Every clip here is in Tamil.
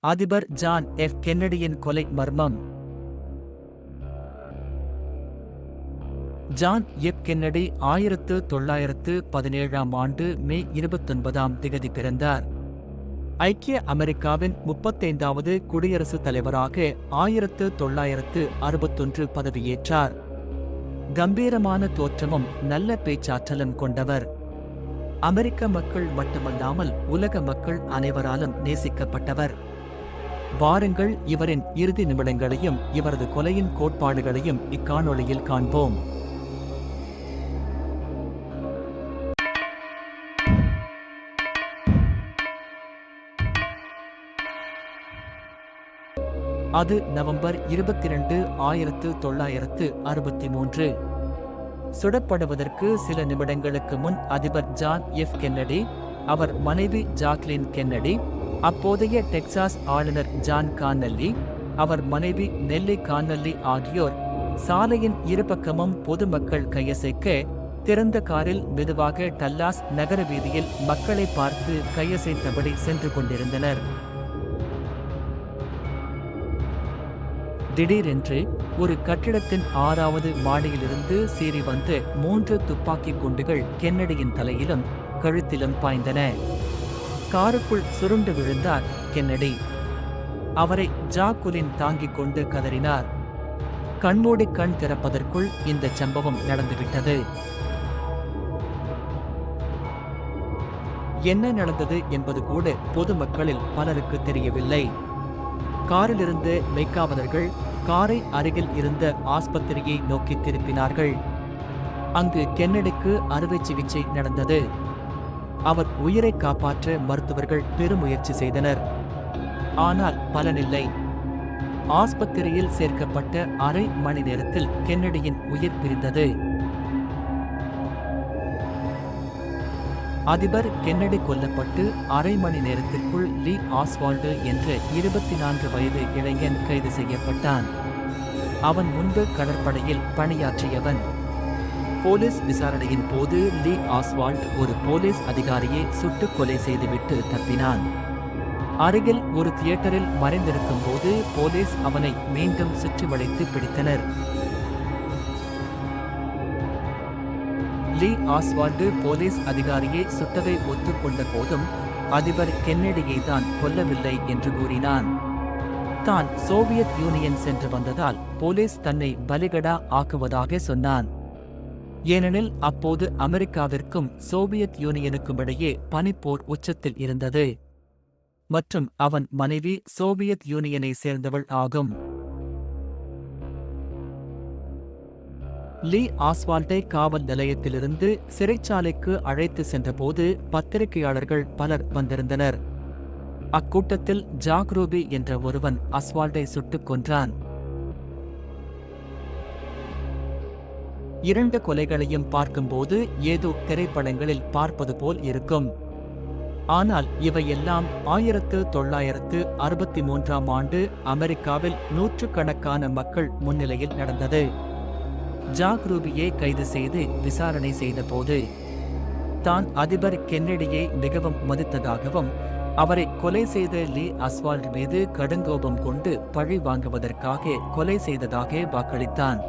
அதிபர் ஜான் எஃப் கென்னடியின் கொலை மர்மம். ஜான் எஃப் கென்னடி ஆயிரத்து தொள்ளாயிரத்து பதினேழாம் ஆண்டு மே இருபத்தொன்பதாம் திகதி பிறந்தார். ஐக்கிய அமெரிக்காவின் முப்பத்தைந்தாவது குடியரசுத் தலைவராக ஆயிரத்து தொள்ளாயிரத்து அறுபத்தொன்று பதவியேற்றார். கம்பீரமான தோற்றமும் நல்ல பேச்சாற்றலும் கொண்டவர். அமெரிக்க மக்கள் மட்டுமல்லாமல் உலக மக்கள் அனைவராலும் நேசிக்கப்பட்டவர். வாருங்கள் இவரின் இறுதி நிமிடங்களையும் இவரது கொலையின் கோட்பாடுகளையும் இக்காணொளியில் காண்போம். அது நவம்பர் இருபத்தி ரெண்டு ஆயிரத்து தொள்ளாயிரத்து அறுபத்தி மூன்று சுடப்படுவதற்கு சில நிமிடங்களுக்கு முன் அதிபர் ஜான் எஃப் கென்னடி அவர் மனைவி ஜாக்லின் கென்னடி அப்போதைய டெக்சாஸ் ஆளுநர் ஜான் கான்னல்லி அவர் மனைவி நெல்லி கான்னல்லி ஆகியோர் சாலையின் இருபக்கமும் பொதுமக்கள் கையசைக்க திறந்த காரில் மெதுவாக டல்லாஸ் நகர வீதியில் மக்களை பார்த்து கையசைத்தபடி சென்று கொண்டிருந்தனர். திடீரென்று ஒரு கட்டிடத்தின் ஆறாவது மாடியிலிருந்து சீறி வந்து மூன்று துப்பாக்கிக் குண்டுகள் கென்னடியின் தலையிலும் கழுத்திலும் பாய்ந்தன. காருக்குள் சுருண்டு விழுந்தார் கென்னடி. அவரை ஜாக்குலின் தாங்கிக் கொண்டு கதறினார். கண்மூடி கண் திறப்பதற்குள் இந்த சம்பவம் நடந்துவிட்டது. என்ன நடந்தது என்பது கூட பொதுமக்களில் பலருக்கு தெரியவில்லை. காரிலிருந்து மெய்க்காவலர்கள் காரை அருகில் இருந்த ஆஸ்பத்திரியை நோக்கி திருப்பினார்கள். அங்கு கென்னடிக்கு அறுவை சிகிச்சை நடந்தது. அவர் உயிரை காப்பாற்ற மருத்துவர்கள் பெருமுயற்சி செய்தனர். ஆனால் பலனில்லை. ஆஸ்பத்திரியில் சேர்க்கப்பட்ட அரை மணி நேரத்தில் கென்னடியின் உயிர் பிரிந்தது. அதிபர் கென்னடி கொல்லப்பட்டு அரை மணி நேரத்திற்குள் லீ ஆஸ்வால்டு என்ற இருபத்தி நான்கு வயது இளைஞன் கைது செய்யப்பட்டான். அவன் முன்பு கடற்படையில் பணியாற்றியவன். போலீஸ் விசாரணையின் போது லீ ஆஸ்வால்ட் ஒரு போலீஸ் அதிகாரியை சுட்டுக் கொலை செய்துவிட்டு தப்பினான். அருகில் ஒரு தியேட்டரில் மறைந்திருக்கும் போது போலீஸ் அவனை மீண்டும் சுற்றி வளைத்து பிடித்தனர். லீ ஆஸ்வால்டு போலீஸ் அதிகாரியை சுட்டதை ஒத்துக்கொண்ட போதும் அதிபர் கென்னடியை தான் கொல்லவில்லை என்று கூறினான். தான் சோவியத் யூனியன் சென்று வந்ததால் போலீஸ் தன்னை பலிகடா ஆக்குவதாக சொன்னான். ஏனெனில் அப்போது அமெரிக்காவிற்கும் சோவியத் யூனியனுக்கும் இடையே பனிப்போர் உச்சத்தில் இருந்தது. மற்றும் அவன் மனைவி சோவியத் யூனியனை சேர்ந்தவள் ஆகும். லீ ஆஸ்வால்டை காவல் நிலையத்திலிருந்து சிறைச்சாலைக்கு அழைத்து சென்றபோது பத்திரிகையாளர்கள் பலர் வந்திருந்தனர். அக்கூட்டத்தில் ஜாக்ரூபி என்ற ஒருவன் அஸ்வால்டை சுட்டுக் கொன்றான். இரண்டு கொலைகளையும் பார்க்கும்போது ஏதோ திரைப்படங்களில் பார்ப்பது போல் இருக்கும். ஆனால் இவையெல்லாம் ஆயிரத்து தொள்ளாயிரத்து அறுபத்தி மூன்றாம் ஆண்டு அமெரிக்காவில் நூற்றுக்கணக்கான மக்கள் முன்னிலையில் நடந்தது. ஜாக் ரூபியை கைது செய்து விசாரணை செய்தபோது தான் அதிபர் கென்னடியை மிகவும் மதித்ததாகவும் அவரை கொலை செய்த லீ அஸ்வால்ட் மீது கடுங்கோபம் கொண்டு பழி வாங்குவதற்காக கொலை செய்ததாக வாக்களித்தான்.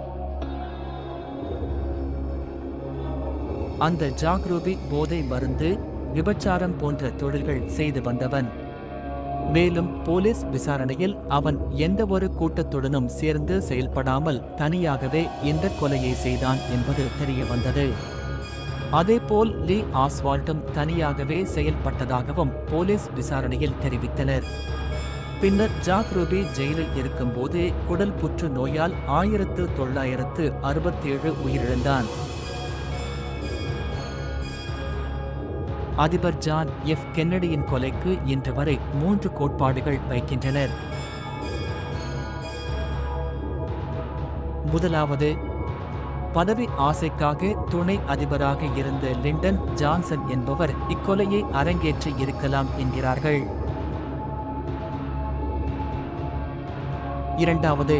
அந்த ஜாக்ரூபி போதை மருந்து விபச்சாரம் போன்ற தொழில்கள் செய்து வந்தவன். மேலும் போலீஸ் விசாரணையில் அவன் எந்த ஒரு கூட்டத்துடனும் சேர்ந்து செயல்படாமல் தனியாகவே இந்த கொலையை செய்தான் என்பது தெரிய வந்தது. அதேபோல் லீ ஆஸ்வால்ட்டும் தனியாகவே செயல்பட்டதாகவும் போலீஸ் விசாரணையில் தெரிவித்தனர். பின்னர் ஜாக் ரூபி ஜெயிலில் இருக்கும்போது குடல் புற்று நோயால் ஆயிரத்து தொள்ளாயிரத்து அறுபத்தேழு உயிரிழந்தான். அதிபர் ஜான் எஃப் கென்னடியின் கொலைக்கு இன்று வரை மூன்று கோட்பாடுகள் வைக்கின்றனர். முதலாவது பதவி ஆசைக்காக துணை அதிபராக இருந்த லிண்டன் ஜான்சன் என்பவர் இக்கொலையை அரங்கேற்றி இருக்கலாம் என்கிறார்கள். இரண்டாவது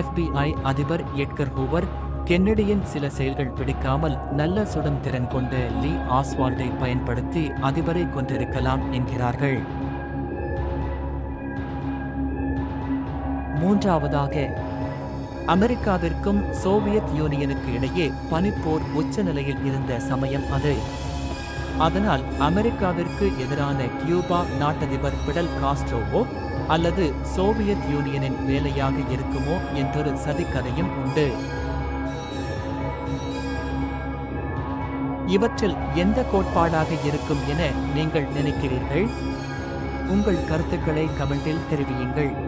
எஃபிஐ அதிபர் எட்கர் ஹூவர் கென்னடியின் சில செயல்கள் பிடிக்காமல் நல்ல சுடும் திறன் கொண்ட லீ ஆஸ்வால்டை பயன்படுத்தி அதிபரை கொண்டிருக்கலாம் என்கிறார்கள். மூன்றாவதாக அமெரிக்காவிற்கும் சோவியத் யூனியனுக்கு இடையே பனிப்போர் உச்சநிலையில் இருந்த சமயம் அது. அதனால் அமெரிக்காவிற்கு எதிரான கியூபா நாட்டதிபர் பிடல் காஸ்ட்ரோவோ அல்லது சோவியத் யூனியனின் வேலையாக இருக்குமோ என்றொரு சதிக்கதையும் உண்டு. இவற்றில் எந்த கோட்பாடாக இருக்கும் என நீங்கள் நினைக்கிறீர்கள்? உங்கள் கருத்துக்களை கமெண்டில் தெரிவியுங்கள்.